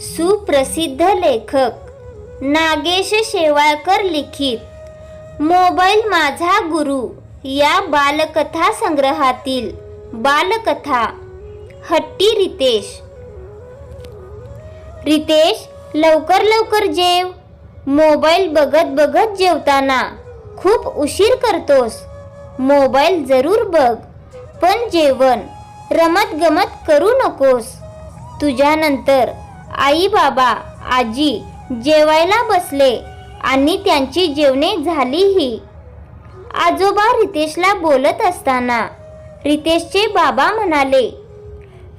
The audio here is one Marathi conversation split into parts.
सुप्रसिद्ध लेखक नागेश शेवाळकर लिखित. मोबाईल माझा गुरु या बालकथा संग्रहातील बालकथा. हट्टी रितेश. रितेश लवकर लवकर जेव. मोबाईल बघत बघत जेवताना खूप उशीर करतोस. मोबाईल जरूर बघ पण जेवण रमत गमत करू नकोस. तुझ्यानंतर आई बाबा आजी जेवायला बसले आणि त्यांची जेवणे झालीही. आजोबा रितेशला बोलत असताना रितेशचे बाबा म्हणाले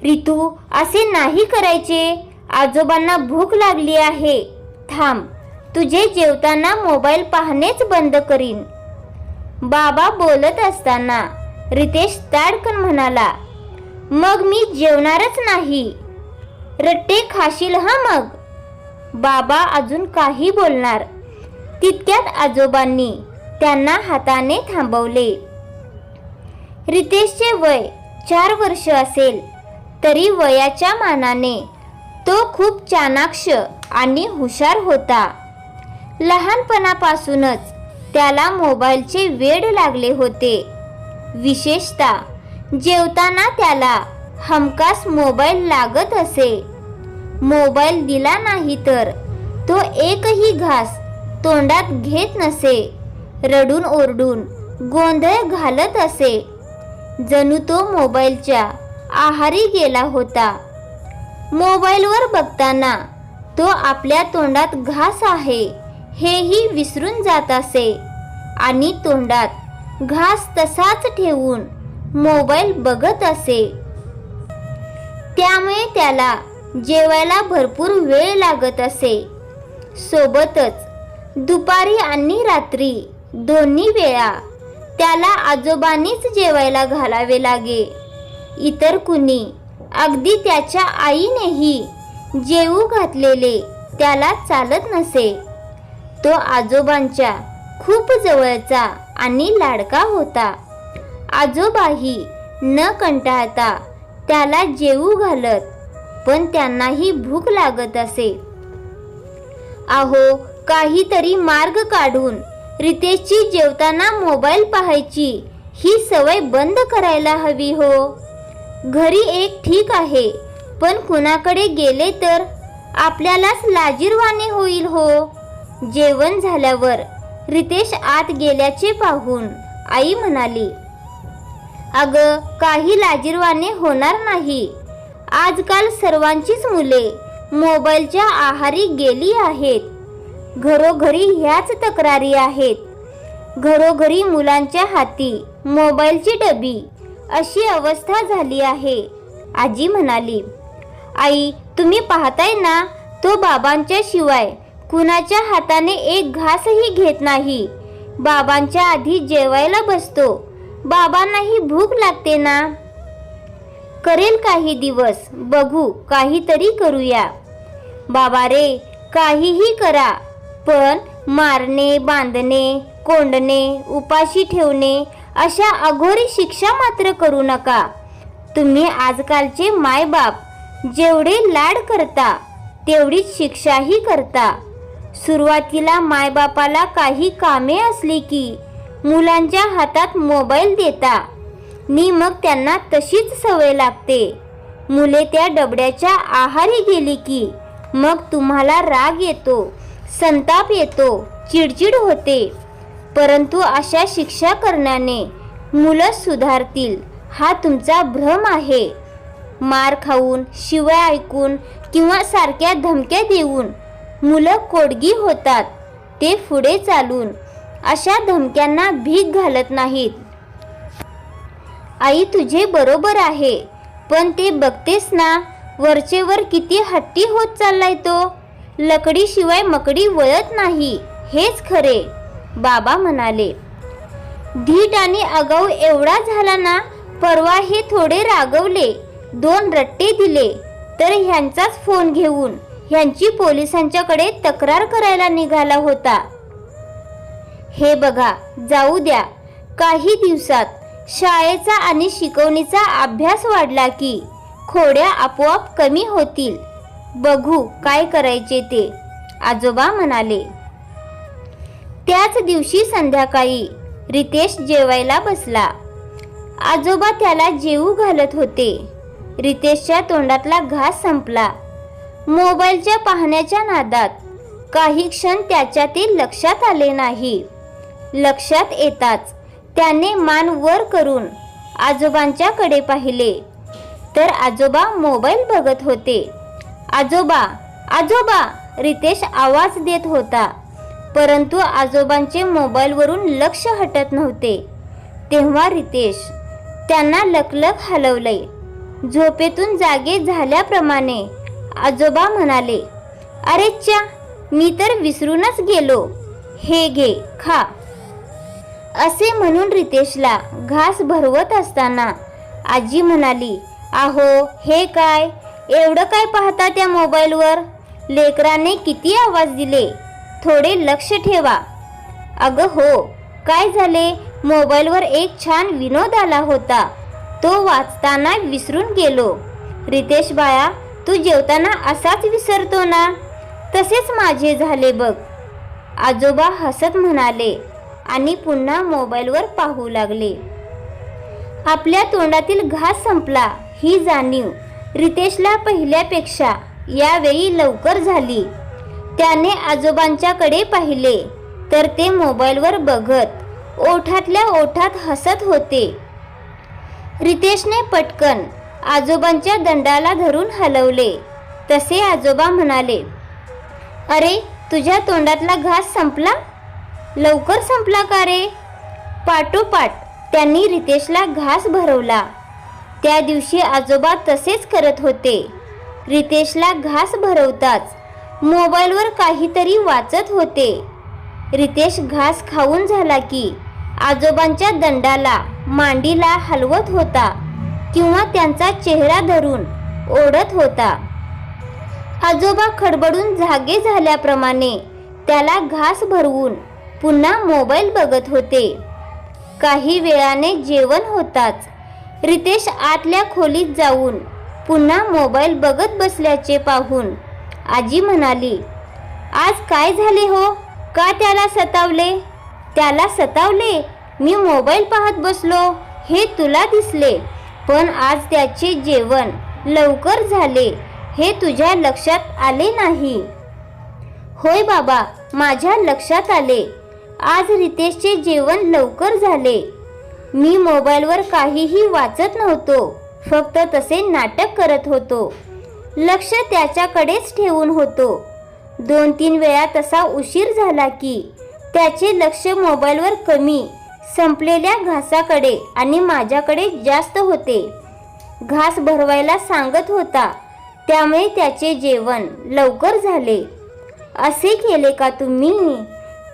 रितू असे नाही करायचे. आजोबांना भूक लागली आहे. थांब तुझे जेवताना मोबाईल पाहणेच बंद करीन. बाबा बोलत असताना रितेश ताडकन म्हणाला मग मी जेवणारच नाही. रट्टे खाशील हा मग? बाबा अजून काही बोलणार. तितक्यात आजोबांनी त्यांना हाताने थांबवले. रितेशचे वय चार वर्ष असेल तरी वयाच्या मानाने तो खूप चाणाक्ष आणि हुशार होता. लहानपणापासूनच त्याला मोबाईलचे वेड लागले होते. विशेषतः जेवताना त्याला हमखास मोबाईल लागत असे. मोबाईल दिला नाही तर तो एकही घास तोंडात घेत नसे. रडून ओरडून गोंधळ घालत असे. जणू तो मोबाईलच्या आहारी गेला होता. मोबाईलवर बघताना तो आपल्या तोंडात घास आहे हेही विसरून जात असे. आणि तोंडात घास तसाच ठेवून मोबाईल बघत असे. त्यामुळे त्याला जेवायला भरपूर वेळ लागत असे. सोबतच दुपारी आणि रात्री दोन्ही वेळा त्याला आजोबांनीच जेवायला घालावे लागे. इतर कुणी अगदी त्याच्या आईनेही जेवू घातलेले त्याला चालत नसे. तो आजोबांच्या खूप जवळचा आणि लाडका होता. आजोबाही न कंटाळता त्याला जेवू घालत पण त्यांनाही भूक लागत असे. अहो काहीतरी मार्ग काढून रितेशची जेवताना मोबाईल पाहायची ही सवय बंद करायला हवी हो. घरी एक ठीक आहे पण कुणाकडे गेले तर आपल्यालाच लाजीरवाने होईल हो. जेवण झाल्यावर रितेश आत गेल्याचे पाहून आई म्हणाली अगं काही लाजीरवाने होणार नाही. आजकाल सर्वांचीच मुले मोबाईलच्या आहारी गेली आहेत. घरोघरी ह्याच तक्रारी आहेत. घरोघरी मुलांच्या हाती मोबाईलची डबी अशी अवस्था झाली आहे. आजी म्हणाली आई तुम्ही पाहताय ना तो बाबांच्या शिवाय कुणाच्या हाताने एक घासही घेत नाही. बाबांच्या आधी जेवायला बसतो. बाबांनाही भूक लागते ना? करेल काही दिवस बघू काहीतरी करूया. बाबा रे काहीही करा पण मारणे बांधणे कोंडणे उपाशी ठेवणे अशा अघोरी शिक्षा मात्र करू नका. तुम्ही आजकालचे मायबाप जेवढे लाड करता तेवढीच शिक्षाही करता. सुरुवातीला मायबापाला काही कामे असली की मुलांच्या हातात मोबाईल देता. नी मग त्यांना तशीच सवय लागते. मुले त्या डबड्याच्या आहारी गेली की मग तुम्हाला राग येतो संताप येतो चिडचिड होते. परंतु अशा शिक्षा करण्याने मुलं सुधारतील. हा तुमचा भ्रम आहे. मार खाऊन शिवाय ऐकून किंवा सारख्या धमक्या देऊन मुलं कोडगी होतात. ते पुढे चालून अशा धमक्यांना भीक घालत नाहीत. आई तुझे बरोबर आहे पण ते बघतेस ना वरचेवर किती हट्टी होत चाललाय तो. लकडीशिवाय मकडी वळत नाही हेच खरे बाबा म्हणाले. धीट आणि आगाऊ एवढा झाला ना परवा हे थोडे रागवले दोन रट्टे दिले तर ह्यांचाच फोन घेऊन ह्यांची पोलिसांच्याकडे तक्रार करायला निघाला होता. हे बघा जाऊ द्या. काही दिवसात शाळेचा आणि शिकवणीचा अभ्यास वाढला की खोड्या आपोआप कमी होतील. बघू काय करायचे ते आजोबा म्हणाले. त्याच दिवशी संध्याकाळी रितेश जेवायला बसला. आजोबा त्याला जेवू घालत होते. रितेशच्या तोंडातला घास संपला. मोबाईलच्या पाहण्याच्या नादात काही क्षण त्याच्या ते लक्षात आले नाही. लक्षात येताच त्याने मान वर करून आजोबांच्याकडे पाहिले. तर आजोबा मोबाईल बघत होते. आजोबा आजोबा रितेश आवाज देत होता. परंतु आजोबांचे मोबाईलवरून लक्ष हटत नव्हते. तेव्हा रितेश त्यांना लकलक हलवले. झोपेतून जागे झाल्याप्रमाणे आजोबा म्हणाले अरे च्या मी तर विसरूनच गेलो. हे घे खा. असे म्हणून रितेशला घास भरवत असताना आजी म्हणाली आहो हे काय? एवढं काय पाहता त्या मोबाईलवर? लेकराने किती आवाज दिले? थोडे लक्ष ठेवा. अगं हो काय झाले? मोबाईलवर एक छान विनोद आला होता. तो वाचताना विसरून गेलो. रितेश बाया तू जेवताना असाच विसरतो ना? तसेच माझे झाले बघ. आजोबा हसत म्हणाले आणि पुन्हा मोबाईलवर पाहू लागले. आपल्या तोंडातील घास संपला. ही जाणीव रितेशला पहिल्यापेक्षा यावेळी लवकर झाली. त्याने आजोबांच्याकडे पाहिले तर ते मोबाईलवर बघत ओठातल्या ओठात हसत होते. रितेशने पटकन आजोबांच्या दंडाला धरून हलवले. तसे आजोबा म्हणाले अरे तुझ्या तोंडातला घास संपला? लवकर संपला का रे? पाठोपाठ त्यांनी रितेशला घास भरवला. त्या दिवशी आजोबा तसेच करत होते. रितेशला घास भरवताच मोबाईलवर काहीतरी वाचत होते. रितेश घास खाऊन झाला की आजोबांच्या दंडाला मांडीला हलवत होता किंवा त्यांचा चेहरा धरून ओढत होता. आजोबा खडबडून जागे झाल्याप्रमाणे त्याला घास भरवून पुन्हा मोबाईल बघत होते. काही वेळाने जेवण होताच. रितेश आतल्या खोलीत जाऊन पुन्हा मोबाईल बघत बसल्याचे पाहून आजी म्हणाली आज काय झाले हो? का त्याला सतावले? त्याला सतावले? मी मोबाईल पाहत बसलो. हे तुला दिसले. पण आज त्याचे जेवण लवकर झाले. हे तुझ्या लक्षात आले नाही. होय बाबा माझ्या लक्षात आले. आज रितेशचे जेवण लवकर झाले. मी मोबाईलवर काहीही वाचत नव्हतो फक्त तसे नाटक करत होतो. लक्ष त्याच्याकडेच ठेवून होतो. दोन तीन वेळा तसा उशीर झाला की त्याचे लक्ष मोबाईलवर कमी संपलेल्या घासाकडे आणि माझ्याकडे जास्त होते. घास भरवायला सांगत होता त्यामुळे त्याचे जेवण लवकर झाले. असे केले का तुम्ही?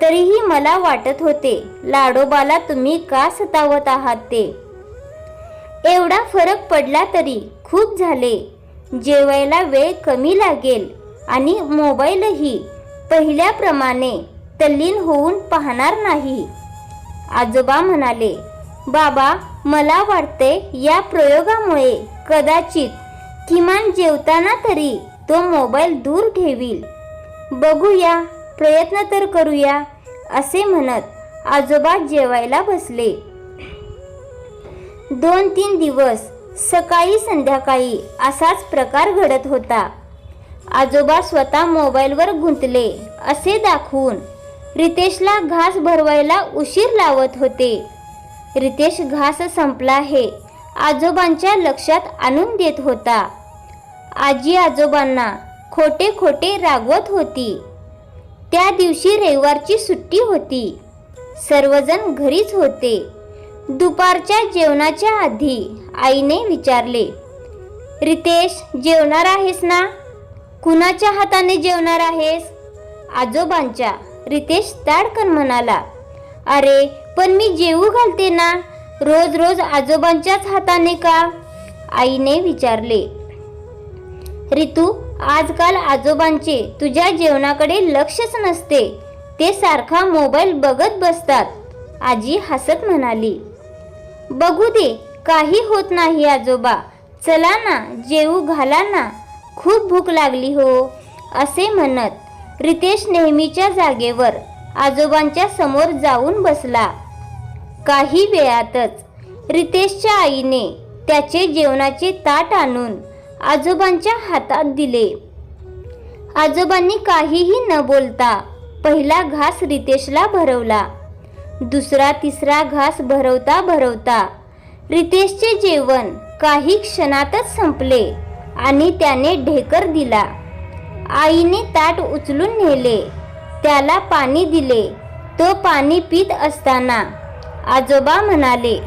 तरीही मला वाटत होते लाडोबाला तुम्ही का सतावत आहात ते? एवढा फरक पडला तरी खूप झाले. जेवायला वेळ कमी लागेल आणि मोबाईलही पहिल्याप्रमाणे तल्लीन होऊन पाहणार नाही. आजोबा म्हणाले बाबा मला वाटते या प्रयोगामुळे कदाचित किमान जेवताना तरी तो मोबाईल दूर ठेवील. बघूया. प्रयत्न तर करूया असे म्हणत आजोबा जेवायला बसले. दोन तीन दिवस सकाळी संध्याकाळी असाच प्रकार घडत होता. आजोबा स्वतः मोबाईलवर गुंतले असे दाखवून रितेशला घास भरवायला उशीर लावत होते. रितेश घास संपला हे आजोबांच्या लक्षात आणून देत होता. आजी आजोबांना खोटे खोटे रागवत होती. त्या दिवशी रविवारची सुट्टी होती. सर्वजण घरीच होते. दुपारच्या जेवणाच्या आधी आईने विचारले रितेश जेवणार आहेस ना? कुणाच्या हाताने जेवणार आहेस? आजोबांच्या. रितेश ताडकन म्हणाला अरे पण मी जेवू घालते ना? रोज रोज आजोबांच्याच हाताने का? आईने विचारले रितू आजकाल आजोबांचे तुझ्या जेवणाकडे लक्षच नसते. ते सारखा मोबाईल बघत बसतात. आजी हसत म्हणाली बघू दे काही होत नाही आजोबा. चला ना जेवू घाला ना. खूप भूक लागली हो असे म्हणत रितेश नेहमीच्या जागेवर आजोबांच्या समोर जाऊन बसला. काही वेळातच रितेशच्या आईने त्याचे जेवणाचे ताट आणून आजोबांच्या हातात दिले. आजोबांनी काहीही न बोलता पहिला घास रितेशला भरवला. दुसरा तिसरा घास भरवता भरवता रितेशचे जेवण काही क्षणातच संपले आणि त्याने ढेकर दिला. आईने ताट उचलून नेले. त्याला पाणी दिले. तो पाणी पित असताना आजोबा म्हणाले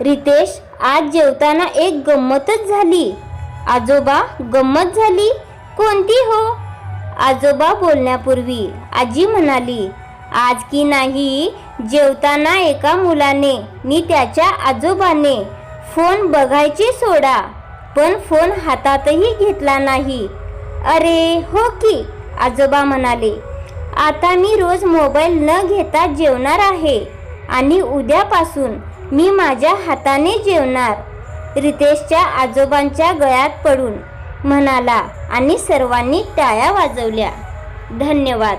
रितेश आज जेवताना एक गंमतच झाली. आजोबा गंमत झाली? कोणती हो? आजोबा बोलण्यापूर्वी आजी म्हणाली आज की नाही जेवताना एका मुलाने नि त्याच्या आजोबाने फोन बघायचे सोडा पण फोन हातातही घेतला नाही. अरे हो की आजोबा म्हणाले. आता मी रोज मोबाईल न घेता जेवणार आहे आणि उद्यापासून मी माझ्या हाताने जेवणार. रितेशच्या आजोबांच्या गळ्यात पडून म्हणाला आणि सर्वांनी टाळ्या वाजवल्या. धन्यवाद.